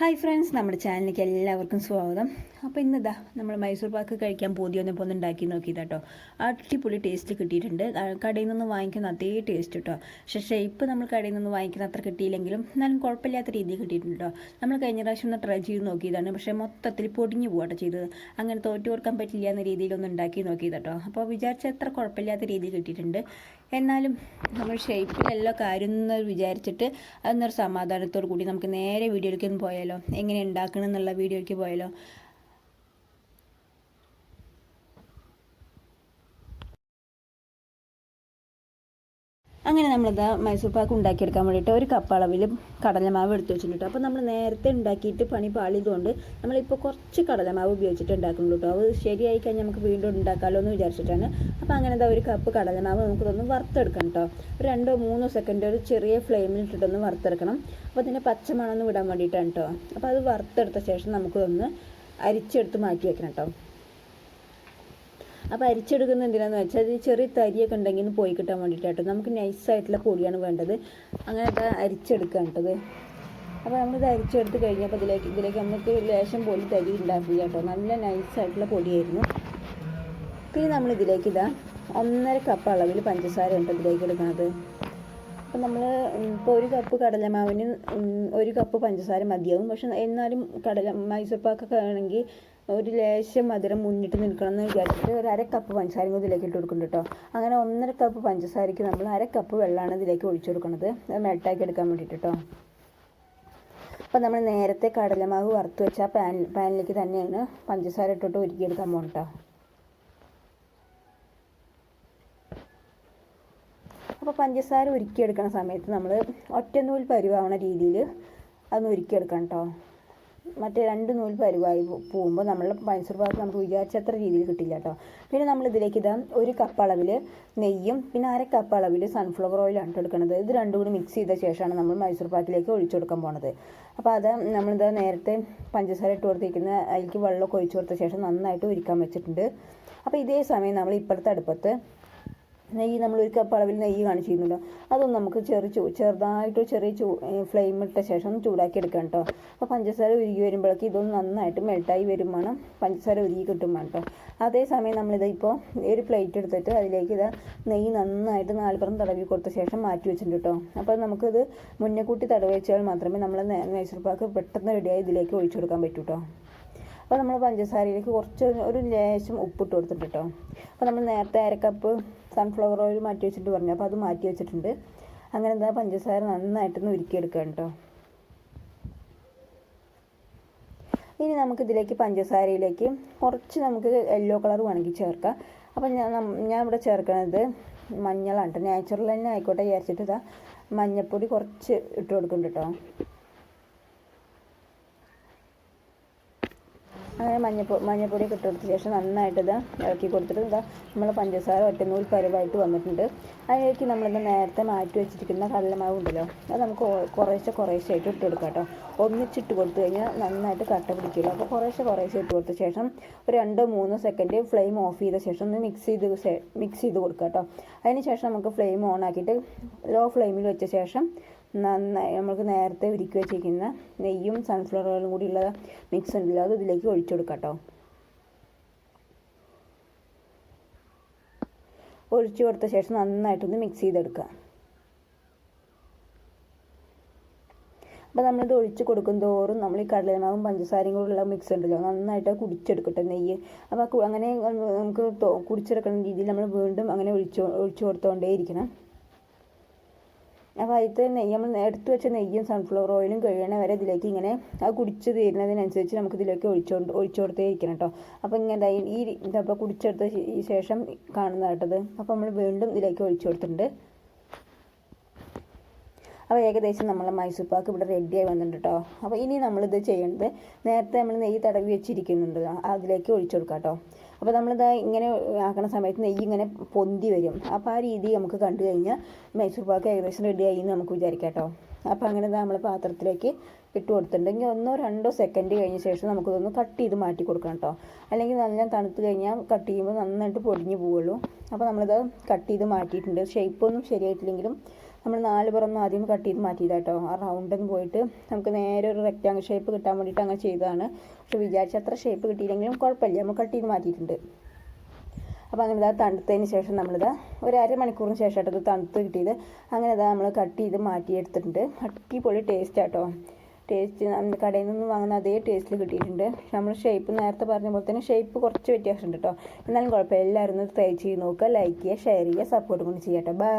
Hi friends നമ്മുടെ ചാനലിലേക്ക് എല്ലാവർക്കും സ്വാഗതം. അപ്പോൾ ഇന്നിതാ നമ്മൾ മൈസൂർ പാക്ക് കഴിക്കാൻ പോതിയൊന്നിപ്പോൾ ഒന്ന് ഉണ്ടാക്കി കേട്ടോ അടിപൊളി ടേസ്റ്റ് കിട്ടിയിട്ടുണ്ട്. കടയിൽ നിന്ന് വാങ്ങിക്കുന്ന അതേ ടേസ്റ്റ് കേട്ടോ പക്ഷേ ഷേപ്പ് നമ്മൾ കടയിൽ നിന്ന് വാങ്ങിക്കുന്ന അത്ര കിട്ടിയില്ലെങ്കിലും എന്നാലും കുഴപ്പമില്ലാത്ത രീതിയിൽ കിട്ടിയിട്ടുണ്ട് കേട്ടോ നമ്മൾ കഴിഞ്ഞ പ്രാവശ്യം ഒന്ന് ട്രൈ ചെയ്ത് നോക്കിയതാണ്. പക്ഷേ മൊത്തത്തിൽ പൊടിഞ്ഞു പോകട്ടോ ചെയ്തത്. അങ്ങനെ തോറ്റു കൊടുക്കാൻ പറ്റില്ല എന്ന രീതിയിലൊന്ന് ഉണ്ടാക്കി നോക്കിയതാട്ടോ. അപ്പോൾ വിചാരിച്ച അത്ര കുഴപ്പമില്ലാത്ത രീതിയിൽ കിട്ടിയിട്ടുണ്ട്. എന്നാലും നമ്മൾ ഷേപ്പിലെല്ലാം കാര്യം എന്ന് വിചാരിച്ചിട്ട് അതൊന്നൊരു സമാധാനത്തോടു കൂടി നമുക്ക് നേരെ വീഡിയോയിലേക്ക് പോയാലോ? എങ്ങനെ ഉണ്ടാക്കണം എന്നുള്ള വീഡിയോയ്ക്ക് പോയാലോ? അങ്ങനെ നമ്മളിത് മൈസൂർ പാക്ക് ഉണ്ടാക്കിയെടുക്കാൻ വേണ്ടിയിട്ട് ഒരു കപ്പ് അളവിൽ കടലമാവ് എടുത്ത് വെച്ചിട്ടുണ്ട് അപ്പോൾ നമ്മൾ നേരത്തെ ഉണ്ടാക്കിയിട്ട് പണി പാളിയതുകൊണ്ട് നമ്മളിപ്പോൾ കുറച്ച് കടലമാവ് ഉപയോഗിച്ചിട്ട് ഉണ്ടാക്കുന്നുള്ളൂ കേട്ടോ. അത് ശരിയായി കഴിഞ്ഞാൽ നമുക്ക് വീണ്ടും ഉണ്ടാക്കാമല്ലോ എന്ന് വിചാരിച്ചിട്ടാണ്. അപ്പോൾ അങ്ങനെ ഒരു കപ്പ് കടലമാവ് നമുക്കിതൊന്ന് വറുത്തെടുക്കണം കേട്ടോ. ഒരു രണ്ടോ മൂന്നോ സെക്കൻഡ് ഒരു ചെറിയ ഫ്ലെയിമിൽ ഇട്ടിട്ടൊന്ന് വറുത്തെടുക്കണം. അപ്പോൾ അതിന്റെ പച്ചമണമൊന്ന് വിടാൻ വേണ്ടിയിട്ടാണ് കേട്ടോ. അപ്പോൾ അത് വറുത്തെടുത്ത ശേഷം നമുക്കിതൊന്ന് അരിച്ചെടുത്ത് മാറ്റി വെക്കണം കേട്ടോ. അപ്പോൾ അരിച്ചെടുക്കുന്ന എന്തിനാന്ന് വെച്ചാൽ ഇത് ചെറിയ തരിയൊക്കെ ഉണ്ടെങ്കിൽ ഒന്ന് പോയി കിട്ടാൻ വേണ്ടിയിട്ടാട്ടോ നമുക്ക് നൈസായിട്ടുള്ള പൊടിയാണ് വേണ്ടത്. അങ്ങനെ അത് അരിച്ചെടുക്കാൻ കേട്ടത് അപ്പോൾ നമ്മളിത് അരിച്ചെടുത്ത് കഴിഞ്ഞപ്പോൾ ഇതിലേക്ക് ഇതിലേക്ക് നമുക്ക് ലേശം പോലെ തരി ഉണ്ടാക്കുക കേട്ടോ. നല്ല നൈസായിട്ടുള്ള പൊടിയായിരുന്നു. പിന്നെ നമ്മൾ ഇതിലേക്ക് ഇതാ ഒന്നര കപ്പ് അളവിൽ പഞ്ചസാര ഉണ്ട് ഇതിലേക്ക് എടുക്കുന്നത് അപ്പം നമ്മൾ ഇപ്പോൾ ഒരു കപ്പ് കടലമാവിന് ഒരു കപ്പ് പഞ്ചസാര മതിയാവും. പക്ഷെ എന്നാലും കടല മൈസൂർ പാക്കൊക്കെ ആണെങ്കിൽ ഒരു ലേശം മധുരം മുന്നിട്ട് നിൽക്കണം എന്ന് വിചാരിച്ചിട്ട് ഒരു അര കപ്പ് പഞ്ചസാരയും കൂടി ഇതിലേക്ക് ഇട്ട് കൊടുക്കുന്നുണ്ട് കേട്ടോ അങ്ങനെ ഒന്നര കപ്പ് പഞ്ചസാരയ്ക്ക് നമ്മൾ അര കപ്പ് വെള്ളമാണ് ഇതിലേക്ക് ഒഴിച്ചു കൊടുക്കുന്നത്. മെൽട്ടാക്കി എടുക്കാൻ വേണ്ടിയിട്ട് കേട്ടോ അപ്പം നമ്മൾ നേരത്തെ കടലമാവ് വറുത്ത് വെച്ച പാൻ പാനിലേക്ക് തന്നെയാണ് പഞ്ചസാര ഇട്ടിട്ട് ഒരുക്കിയെടുക്കാൻ പോകണം കേട്ടോ അപ്പോൾ പഞ്ചസാര ഉരുക്കിയെടുക്കുന്ന സമയത്ത് നമ്മൾ ഒറ്റനൂൽ പരുവാവണ രീതിയിൽ അതൊന്ന് ഉരുക്കിയെടുക്കണം കേട്ടോ മറ്റേ രണ്ട് നൂൽ പരുവായി പോകുമ്പോൾ നമ്മൾ മൈസൂർ പാക്ക് നമുക്ക് വിചാരിച്ചത്ര രീതിയിൽ കിട്ടില്ല കേട്ടോ പിന്നെ നമ്മൾ ഇതിലേക്ക് ഇതാ ഒരു കപ്പ് അളവിൽ നെയ്യും പിന്നെ അര കപ്പ് അളവിൽ സൺഫ്ലവർ ഓയിലാണ് എടുക്കുന്നത് ഇത് രണ്ടും കൂടി മിക്സ് ചെയ്ത ശേഷമാണ് നമ്മൾ മൈസൂർ പാക്കിലേക്ക് ഒഴിച്ചു കൊടുക്കാൻ പോണത്. അപ്പോൾ അത് നമ്മളിത് നേരത്തെ പഞ്ചസാര ഇട്ട് കൊടുത്തിരിക്കുന്ന അതിലേക്ക് വെള്ളമൊക്കെ ഒഴിച്ചു കൊടുത്ത ശേഷം നന്നായിട്ട് ഒരുക്കാൻ വെച്ചിട്ടുണ്ട്. അപ്പോൾ ഇതേ സമയം നമ്മൾ ഇപ്പോഴത്തെ അടുപ്പത്ത് നെയ്യ് നമ്മൾ ഒരു കപ്പ് അളവിൽ നെയ്യ് കാണിച്ചിരുന്നല്ലോ. അതൊന്ന് നമുക്ക് ചെറു ചൂ ചെറുതായിട്ട് ചെറിയ ചൂ ഫ്ലെയിം ഇട്ട ശേഷം ചൂടാക്കി എടുക്കണം കേട്ടോ അപ്പോൾ പഞ്ചസാര ഉരുകി വരുമ്പോഴേക്ക് ഇതൊന്ന് നന്നായിട്ട് മെൽട്ടായി വരും വേണം. പഞ്ചസാര ഉരുകി കിട്ടും വേണം കേട്ടോ അതേസമയം നമ്മളിത് ഇപ്പോൾ ഒരു പ്ലേറ്റ് എടുത്തിട്ട് അതിലേക്ക് ഇത് നെയ്യ് നന്നായിട്ട് നാലുപുറം തടവി കൊടുത്ത ശേഷം മാറ്റി വെച്ചിട്ടുണ്ട് കേട്ടോ അപ്പോൾ നമുക്കിത് മുന്നേ കൂട്ടി തടവി വെച്ചാൽ മാത്രമേ നമ്മൾ മൈസൂർ പാക്ക് പെട്ടെന്ന് റെഡിയായി ഇതിലേക്ക് ഒഴിച്ചു കൊടുക്കാൻ പറ്റൂ കേട്ടോ അപ്പോൾ നമ്മൾ പഞ്ചസാരയിലേക്ക് കുറച്ച് ഒരു ലേശം ഉപ്പിട്ട് കൊടുത്തിട്ട് കേട്ടോ അപ്പോൾ നമ്മൾ നേരത്തെ അരക്കപ്പ് കപ്പ് സൺഫ്ലവർ ഓയിൽ മാറ്റി വെച്ചിട്ട് പറഞ്ഞു. അപ്പോൾ അത് മാറ്റി വെച്ചിട്ടുണ്ട്. അങ്ങനെ എന്താ പഞ്ചസാര നന്നായിട്ടൊന്ന് ഉരുക്കിയെടുക്കാം കേട്ടോ. ഇനി നമുക്ക് ഇതിലേക്ക് പഞ്ചസാരയിലേക്ക് കുറച്ച് നമുക്ക് യെല്ലോ കളർ വേണമെങ്കിൽ ചേർക്കാം. അപ്പം ഞാൻ ഞാൻ ഇവിടെ ചേർക്കണത് മഞ്ഞളാണ് കേട്ടോ. നാച്ചുറൽ തന്നെ ആയിക്കോട്ടെ വിചാരിച്ചിട്ട് ഇതാ മഞ്ഞൾപ്പൊടി കുറച്ച് ഇട്ട് കൊടുക്കുന്നുണ്ട് കേട്ടോ. അങ്ങനെ മഞ്ഞപ്പൊ മഞ്ഞപ്പൊടിയൊക്കെ ഇട്ട് കൊടുത്ത ശേഷം നന്നായിട്ട് ഇത് ഇളക്കി കൊടുത്തിട്ട് ഇതാ നമ്മൾ പഞ്ചസാര ഒറ്റനൂൽ പരുവായിട്ട് വന്നിട്ടുണ്ട്. അതിലേക്ക് നമ്മളിത് നേരത്തെ മാറ്റി വെച്ചിരിക്കുന്ന കടലമാവ് ഉണ്ടല്ലോ അത് നമുക്ക് കുറേശ്ശെ കുറേശ്ശെ ആയിട്ട് ഇട്ട് കൊടുക്കാം കേട്ടോ. ഒന്നിച്ചിട്ട് കൊടുത്തു കഴിഞ്ഞാൽ നന്നായിട്ട് കട്ട പിടിക്കില്ല അപ്പോൾ കുറേശ്ശെ കുറേശ്ശെ ഇട്ട് കൊടുത്ത ശേഷം ഒരു രണ്ടോ മൂന്നോ സെക്കൻഡ് ഫ്ലെയിം ഓഫ് ചെയ്ത ശേഷം ഒന്ന് മിക്സ് ചെയ്ത് മിക്സ് ചെയ്ത് കൊടുക്കുക കേട്ടോ. അതിന് ശേഷം നമുക്ക് ഫ്ലെയിം ഓൺ ആക്കിയിട്ട് ലോ ഫ്ലെയിമിൽ വെച്ച ശേഷം നന്നായി നമുക്ക് നേരത്തെ ഉരുക്കി വെച്ചിരിക്കുന്ന നെയ്യും സൺഫ്ലവർ ഓയിലും കൂടിയുള്ള മിക്സ് ഉണ്ടല്ലോ അത് ഇതിലേക്ക് ഒഴിച്ചു കൊടുക്കാം കേട്ടോ ഒഴിച്ചു കൊടുത്ത ശേഷം നന്നായിട്ടൊന്ന് മിക്സ് ചെയ്തെടുക്കുക. അപ്പോൾ നമ്മളിത് ഒഴിച്ച് കൊടുക്കും തോറും നമ്മൾ ഈ കടലമാവും പഞ്ചസാരയും കൂടെയുള്ള മിക്സ് ഉണ്ടല്ലോ നന്നായിട്ട് കുടിച്ചെടുക്കട്ടെ നെയ്യ്. അപ്പോൾ അങ്ങനെ നമുക്ക് കുടിച്ചെടുക്കുന്ന രീതിയിൽ നമ്മൾ വീണ്ടും അങ്ങനെ ഒഴിച്ച് ഒഴിച്ചു കൊടുത്തുകൊണ്ടേ ഇരിക്കണം അപ്പോൾ അതിലത്തെ നെയ്യ് നമ്മൾ എടുത്തു വെച്ച നെയ്യും സൺഫ്ലവർ ഓയിലും കഴിയണ വരെ ഇതിലേക്ക് ഇങ്ങനെ അത് കുടിച്ച് തീരുന്നതിനനുസരിച്ച് നമുക്ക് ഇതിലേക്ക് ഒഴിച്ചുകൊണ്ട് ഒഴിച്ചു കൊടുത്തേ ഇരിക്കണം കേട്ടോ അപ്പോൾ ഇങ്ങനെ ഈ ഇതപ്പോൾ കുടിച്ചെടുത്ത ശേഷം കാണുന്ന കേട്ടത് അപ്പോൾ നമ്മൾ വീണ്ടും ഇതിലേക്ക് ഒഴിച്ചു കൊടുത്തിട്ടുണ്ട്. അപ്പോൾ ഏകദേശം നമ്മൾ മൈസൂർ പാക്ക് ഇവിടെ റെഡിയായി വന്നിട്ടുണ്ട് കേട്ടോ അപ്പോൾ ഇനി നമ്മളിത് ചെയ്യേണ്ടത് നേരത്തെ നമ്മൾ നെയ്യ് തടവി വെച്ചിരിക്കുന്നുണ്ട്. അതിലേക്ക് ഒഴിച്ചു കൊടുക്കാം കേട്ടോ അപ്പോൾ നമ്മളിത് ഇങ്ങനെ ആക്കണ സമയത്ത് നെയ്യ് ഇങ്ങനെ പൊന്തി വരും. അപ്പോൾ ആ രീതി നമുക്ക് കണ്ടു കഴിഞ്ഞാൽ മൈസൂർ പാക്ക് ഏകദേശം റെഡിയായി എന്ന് നമുക്ക് വിചാരിക്കാം കേട്ടോ അപ്പോൾ അങ്ങനെ നമ്മൾ പാത്രത്തിലേക്ക് ഇട്ട് കൊടുത്തിട്ടുണ്ടെങ്കിൽ ഒന്നോ രണ്ടോ സെക്കൻഡ് കഴിഞ്ഞ ശേഷം നമുക്കിതൊന്ന് കട്ട് ചെയ്ത് മാറ്റി കൊടുക്കണം കേട്ടോ അല്ലെങ്കിൽ നല്ല തണുത്ത് കഴിഞ്ഞാൽ കട്ട് ചെയ്യുമ്പോൾ നന്നായിട്ട് പൊടിഞ്ഞു പോവുള്ളൂ. അപ്പോൾ നമ്മളിത് കട്ട് ചെയ്ത് മാറ്റിയിട്ടുണ്ട്. ഷേപ്പൊന്നും ശരിയായിട്ടില്ലെങ്കിലും നമ്മൾ നാല് പുറമൊന്നും ആദ്യം കട്ട് ചെയ്ത് മാറ്റിയതാണ് കേട്ടോ ആ റൗണ്ടൊന്നും പോയിട്ട് നമുക്ക് നേരെ ഒരു റെക്റ്റാങ്കിൾ ഷേപ്പ് കിട്ടാൻ വേണ്ടിയിട്ട് അങ്ങനെ ചെയ്തതാണ്. പക്ഷെ വിചാരിച്ച അത്ര ഷേപ്പ് കിട്ടിയില്ലെങ്കിലും കുഴപ്പമില്ല. നമ്മൾ കട്ട് ചെയ്ത് മാറ്റിയിട്ടുണ്ട്. അപ്പോൾ അങ്ങനെ ഇതാ തണുത്തതിന് ശേഷം നമ്മളിതാ ഒരു അരമണിക്കൂറിന് ശേഷമായിട്ട് ഇത് തണുത്ത് കിട്ടിയത്. അങ്ങനെ ഇതാ നമ്മൾ കട്ട് ചെയ്ത് മാറ്റിയെടുത്തിട്ടുണ്ട്. അടിപൊളി ടേസ്റ്റ് ആട്ടോ ടേസ്റ്റ് കടയിൽ നിന്ന് വാങ്ങുന്ന അതേ ടേസ്റ്റിൽ കിട്ടിയിട്ടുണ്ട്. നമ്മൾ ഷേപ്പ് നേരത്തെ പറഞ്ഞ പോലെ തന്നെ ഷേപ്പ് കുറച്ച് വ്യത്യാസമുണ്ട് കേട്ടോ എന്നാലും കുഴപ്പമില്ല. എല്ലാവരും ഒന്ന് ട്രൈ ചെയ്ത് നോക്കുക ലൈക്ക് ചെയ്യുക ഷെയർ ചെയ്യുക സപ്പോർട്ട് കൊണ്ട് ചെയ്യാം കേട്ടോ ബൈ